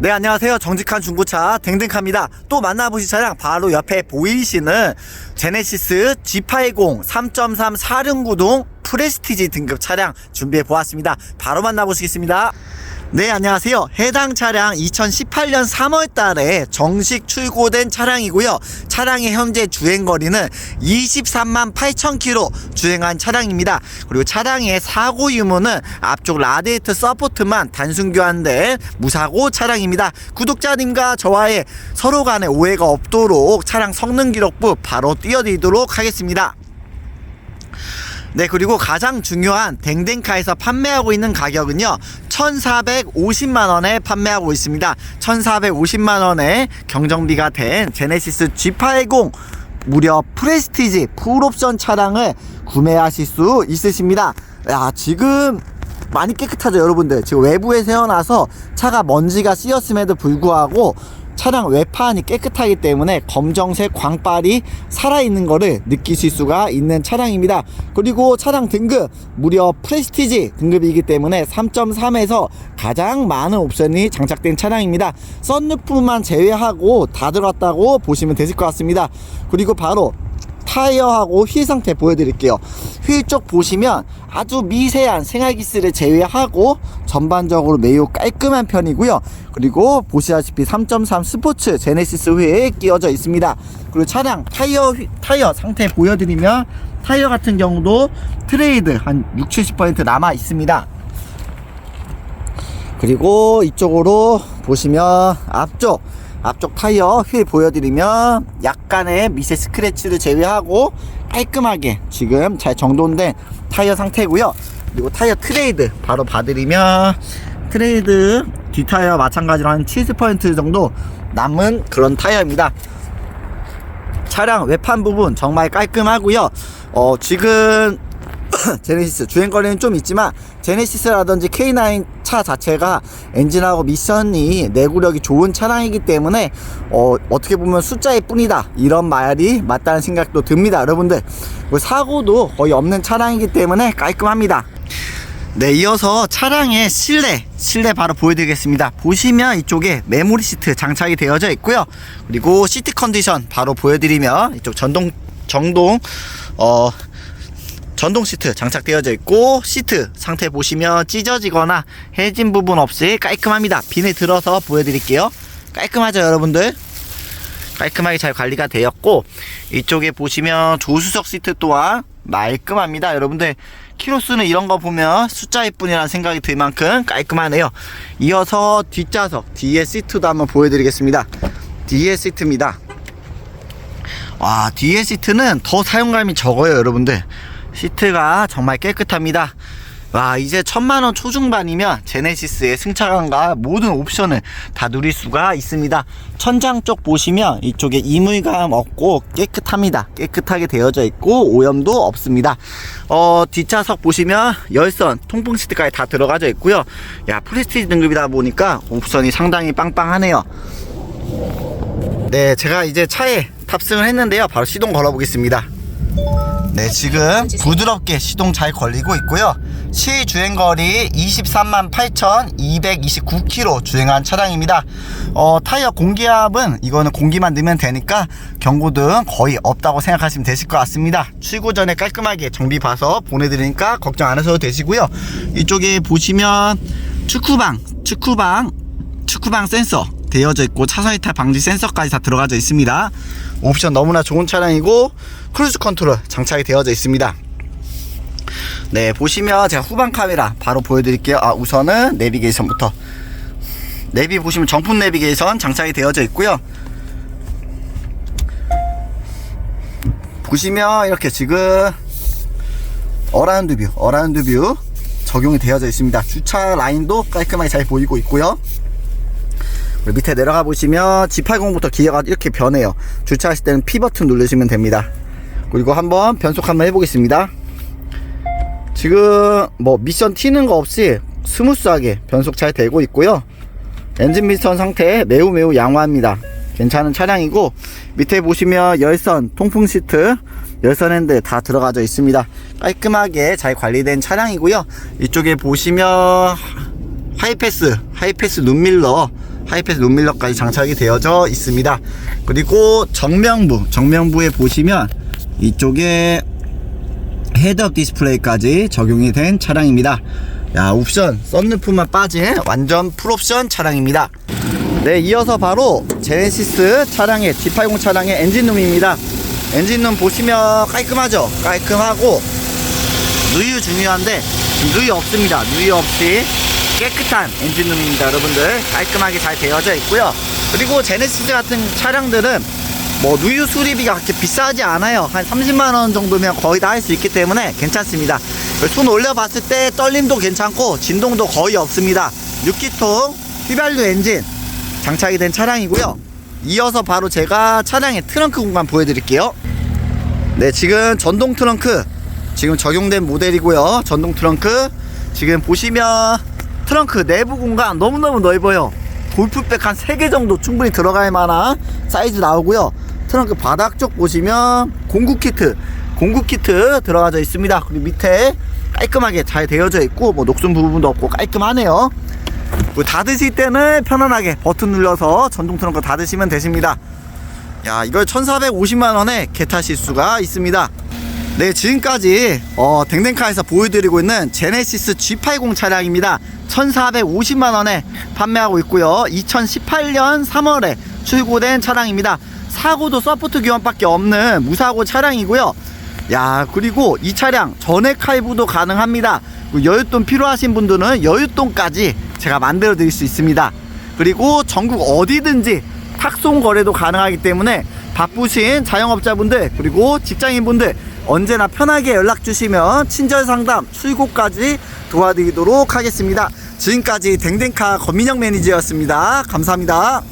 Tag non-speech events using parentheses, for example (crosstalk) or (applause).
네 안녕하세요. 정직한 중고차 댕댕카입니다. 또 만나보실 차량 바로 옆에 보이시는 제네시스 G80 3.3 4륜구동 프레스티지 등급 차량 준비해 보았습니다. 바로 만나보시겠습니다 네 안녕하세요. 해당 차량 2018년 3월 달에 정식 출고된 차량이고요. 차량의 현재 주행 거리는 23만 8천 킬로 주행한 차량입니다. 그리고 차량의 사고 유무는 앞쪽 라디에이터 서포트만 단순 교환된 무사고 차량입니다. 구독자님과 저와의 서로 간의 오해가 없도록 차량 성능 기록부 바로 띄워드리도록 하겠습니다. 네, 그리고 가장 중요한 댕댕카에서 판매하고 있는 가격은요, 1,450만 원에 판매하고 있습니다. 1,450만 원에 경정비가 된 제네시스 G80 무려 프레스티지 풀옵션 차량을 구매하실 수 있으십니다. 야, 지금 많이 깨끗하죠, 여러분들. 지금 외부에 세워놔서 차가 먼지가 씌었음에도 불구하고 차량 외판이 깨끗하기 때문에 검정색 광빨이 살아있는 거를 느끼실 수가 있는 차량입니다. 그리고 차량 등급 무려 프레스티지 등급이기 때문에 3.3에서 가장 많은 옵션이 장착된 차량입니다. 썬루프만 제외하고 다 들어갔다고 보시면 되실 것 같습니다. 그리고 바로 타이어하고 휠 상태 보여드릴게요. 휠 쪽 보시면 아주 미세한 생활기스를 제외하고 전반적으로 매우 깔끔한 편이고요. 그리고 보시다시피 3.3 스포츠 제네시스 휠에 끼워져 있습니다. 그리고 차량 타이어 휠- 타이어 상태 보여드리면 타이어 같은 경우도 트레이드 한 6, 70% 남아 있습니다. 그리고 이쪽으로 보시면 앞쪽 앞쪽 타이어 휠 보여드리면 약간의 미세 스크래치를 제외하고 깔끔하게 지금 잘 정돈된 타이어 상태고요. 그리고 타이어 트레이드 바로 봐드리면 트레이드 뒷타이어 마찬가지로 한 70% 정도 남은 그런 타이어입니다. 차량 외판 부분 정말 깔끔하고요. 어 지금 (coughs) 제네시스 주행거리는 좀 있지만 제네시스라든지 K9 차 자체가 엔진하고 미션이 내구력이 좋은 차량이기 때문에 어, 어떻게 보면 숫자일 뿐이다 이런 말이 맞다는 생각도 듭니다 여러분들 그리고 사고도 거의 없는 차량이기 때문에 깔끔합니다 네, 이어서 차량의 실내, 실내 바로 보여드리겠습니다. 보시면 이쪽에 메모리 시트 장착이 되어져 있고요. 그리고 시트 컨디션 바로 보여드리면 이쪽 전동, 정동, 어, 전동 시트 장착되어져 있고 시트 상태 보시면 찢어지거나 해진 부분 없이 깔끔합니다. 비닐 들어서 보여드릴게요. 깔끔하죠, 여러분들? 깔끔하게 잘 관리가 되었고 이쪽에 보시면 조수석 시트 또한 말끔합니다 여러분들 키로수는 이런 거 보면 숫자일 뿐이라는 생각이 들 만큼 깔끔하네요 이어서 뒷좌석 뒤에 시트도 한번 보여드리겠습니다 뒤에 시트입니다 와 뒤에 시트는 더 사용감이 적어요 여러분들 시트가 정말 깨끗합니다. 와 이제 천만원 초중반이면 제네시스의 승차감과 모든 옵션을 다 누릴 수가 있습니다. 천장 쪽 보시면 이쪽에 이물감 없고 깨끗합니다. 깨끗하게 되어져 있고 오염도 없습니다. 어 뒷좌석 보시면 열선 통풍 시트까지 다 들어가져 있고요. 야 프레스티지 등급이다 보니까 옵션이 상당히 빵빵하네요. 네 제가 이제 차에 탑승을 했는데요. 바로 시동 걸어 보겠습니다 네, 지금 부드럽게 시동 잘 걸리고 있고요. 시 주행 거리 23만 8,229km 주행한 차량입니다. 어, 타이어 공기압은 이거는 공기만 넣으면 되니까 경고등 거의 없다고 생각하시면 되실 것 같습니다. 출고 전에 깔끔하게 정비 봐서 보내드리니까 걱정 안 하셔도 되시고요. 이쪽에 보시면 축구방, 축구방, 축구방 센서 되어져 있고 차선 이탈 방지 센서까지 다 들어가져 있습니다. 옵션 너무나 좋은 차량이고 크루즈 컨트롤 장착이 되어져 있습니다. 네 보시면 제가 후방 카메라 바로 보여드릴게요. 아 우선은 내비게이션부터 내비 보시면 정품 내비게이션 장착이 되어져 있고요. 보시면 이렇게 지금 어라운드 뷰 어라운드 뷰 적용이 되어져 있습니다. 주차 라인도 깔끔하게 잘 보이고 있고요. 밑에 내려가 보시면 G80부터 기어가 이렇게 변해요. 주차하실 때는 P 버튼 누르시면 됩니다. 그리고 한번 변속 한번 해보겠습니다. 지금 뭐 미션 튀는 거 없이 스무스하게 변속 잘 되고 있고요. 엔진 미션 상태 매우 매우 양호합니다. 괜찮은 차량이고 밑에 보시면 열선 통풍 시트 열선 핸들 다 들어가져 있습니다. 깔끔하게 잘 관리된 차량이고요. 이쪽에 보시면 하이패스 하이패스 눈밀러 하이패스 룸밀러까지 장착이 되어져 있습니다. 그리고 정면부, 정면부에 보시면 이쪽에 헤드업 디스플레이까지 적용이 된 차량입니다. 야, 옵션, 썬루프만 빠진 완전 풀옵션 차량입니다. 네, 이어서 바로 제네시스 차량의 G80 차량의 엔진룸입니다. 엔진룸 보시면 깔끔하죠? 깔끔하고 누유 중요한데 누유 없습니다. 누유 없이 깨끗한 엔진룸입니다. 여러분들 깔끔하게 잘 되어져 있고요. 그리고 제네시스 같은 차량들은 뭐 누유 수리비가 그렇게 비싸지 않아요. 한 30만 원 정도면 거의 다 할 수 있기 때문에 괜찮습니다. 손 올려봤을 때 떨림도 괜찮고 진동도 거의 없습니다. 6기통 휘발유 엔진 장착이 된 차량이고요. 이어서 바로 제가 차량의 트렁크 공간 보여드릴게요. 네, 지금 전동 트렁크 지금 적용된 모델이고요. 전동 트렁크 지금 보시면 트렁크 내부 공간 너무너무 넓어요. 골프백 한 3개 정도 충분히 들어갈 만한 사이즈 나오고요. 트렁크 바닥 쪽 보시면 공구 키트, 공구 키트 들어가져 있습니다. 그리고 밑에 깔끔하게 잘 되어져 있고 뭐 녹슨 부분도 없고 깔끔하네요. 뭐 닫으실 때는 편안하게 버튼 눌러서 전동 트렁크 닫으시면 되십니다. 야 이걸 1450만 원에 개타실 수가 있습니다 네 지금까지 어, 댕댕카에서 보여드리고 있는 제네시스 G80 차량입니다 1450만 원에 판매하고 있고요. 2018년 3월에 출고된 차량입니다. 사고도 서포트 교환밖에 없는 무사고 차량이고요. 야 그리고 이 차량 전액 할부도 가능합니다. 여윳돈 필요하신 분들은 여윳돈까지 제가 만들어 드릴 수 있습니다. 그리고 전국 어디든지 탁송 거래도 가능하기 때문에 바쁘신 자영업자분들 그리고 직장인분들 언제나 편하게 연락 주시면 친절 상담 출고까지 도와드리도록 하겠습니다. 지금까지 댕댕카 권민영 매니저였습니다. 감사합니다.